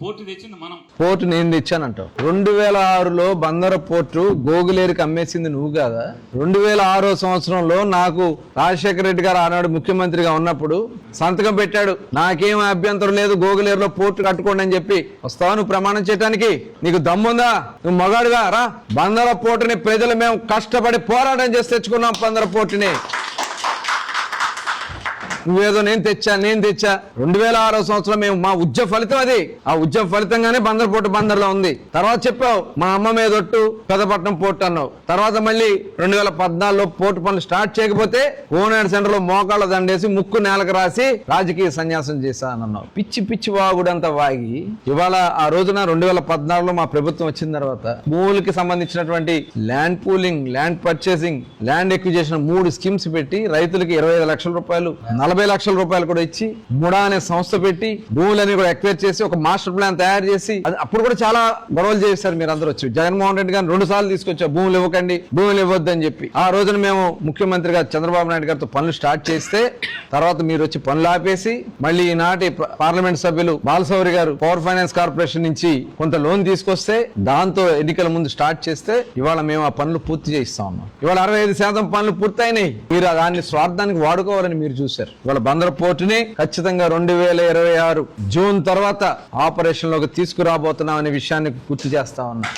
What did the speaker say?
పోటీ తెచ్చింది మనం. పోర్టు నేను తెచ్చానంటావు. రెండు వేల ఆరులో బందర పోర్టు గోగులేరికి అమ్మేసింది నువ్వు కాదా? రెండు వేల ఆరో సంవత్సరంలో నాకు రాజశేఖర రెడ్డి గారు ఆనాడు ముఖ్యమంత్రిగా ఉన్నప్పుడు సంతకం పెట్టాడు. నాకేం అభ్యంతరం లేదు గోగులేరులో పోర్టు కట్టుకోండి అని చెప్పి. వస్తావు నువ్వు ప్రమాణం చేయడానికి నీకు దమ్ముందా? నువ్వు మగాడుగా రా. బందర పోర్టుని ప్రజలు మేము కష్టపడి పోరాటం చేసి తెచ్చుకున్నాం బందర పోర్టుని. నువ్వేదో నేను తెచ్చా నేను తెచ్చా. రెండు వేల ఆరో సంవత్సరం మేము మా ఉద్య ఫలితం అది. ఆ ఉద్యమ ఫలితంగానే బందర్ పోటు బందర్లో ఉంది. తర్వాత చెప్పావు మా అమ్మ మీద ఒట్టు పెదపట్నం పోర్టు అన్నావు. తర్వాత మళ్ళీ రెండు వేల పద్నాలుగులో పోర్టు పనులు స్టార్ట్ చేయకపోతే ఓనాడు సెంటర్లో మోకాళ్ళ దండేసి ముక్కు నేలకు రాసి రాజకీయ సన్యాసం చేశానన్నావు పిచ్చి పిచ్చి వాగుడంతా వాగి ఇవాళ ఆ రోజున రెండు వేల పద్నాలుగులో మా ప్రభుత్వం వచ్చిన తర్వాత భూములకి సంబంధించినటువంటి land pooling land purchasing land acquisition మూడు స్కీమ్స్ పెట్టి రైతులకి ఇరవై ఐదు లక్షల రూపాయలు నలభై లక్షల రూపాయలు కూడా ఇచ్చి ముడా అనే సంస్థ పెట్టి భూములని కూడా ఎక్వైర్ చేసి ఒక మాస్టర్ ప్లాన్ తయారు చేసి అది అప్పుడు కూడా చాలా గొడవలు చేశారు మీరు అందరూ వచ్చి. జగన్మోహన్ రెడ్డి గారిని రెండు సార్లు తీసుకొచ్చా భూములు ఇవ్వకండి భూములు ఇవ్వద్దు అని చెప్పి. ఆ రోజున మేము ముఖ్యమంత్రి గారు చంద్రబాబు నాయుడు గారితో పనులు స్టార్ట్ చేస్తే తర్వాత మీరు వచ్చి పనులు ఆపేసి మళ్ళీ ఈనాటి ప- పార్లమెంట్ సభ్యులు బాలసౌరి గారు పవర్ ఫైనాన్స్ కార్పొరేషన్ నుంచి కొంత లోన్ తీసుకొస్తే దాంతో ఎన్నికల ముందు స్టార్ట్ చేస్తే ఇవాళ మేము ఆ పనులు పూర్తి చేయిస్తా ఉన్నాం ఇవాళ అరవై ఐదు శాతం పనులు పూర్తయినాయి. మీరు దాన్ని స్వార్థానికి వాడుకోవాలని మీరు చూశారు. ఇవాళ బందర్ పోర్టుని ఖచ్చితంగా రెండు వేల ఇరవై ఆరు జూన్ తర్వాత ఆపరేషన్లోకి తీసుకురాబోతున్నాం అనే విషయాన్ని గుర్తు చేస్తా ఉన్నా.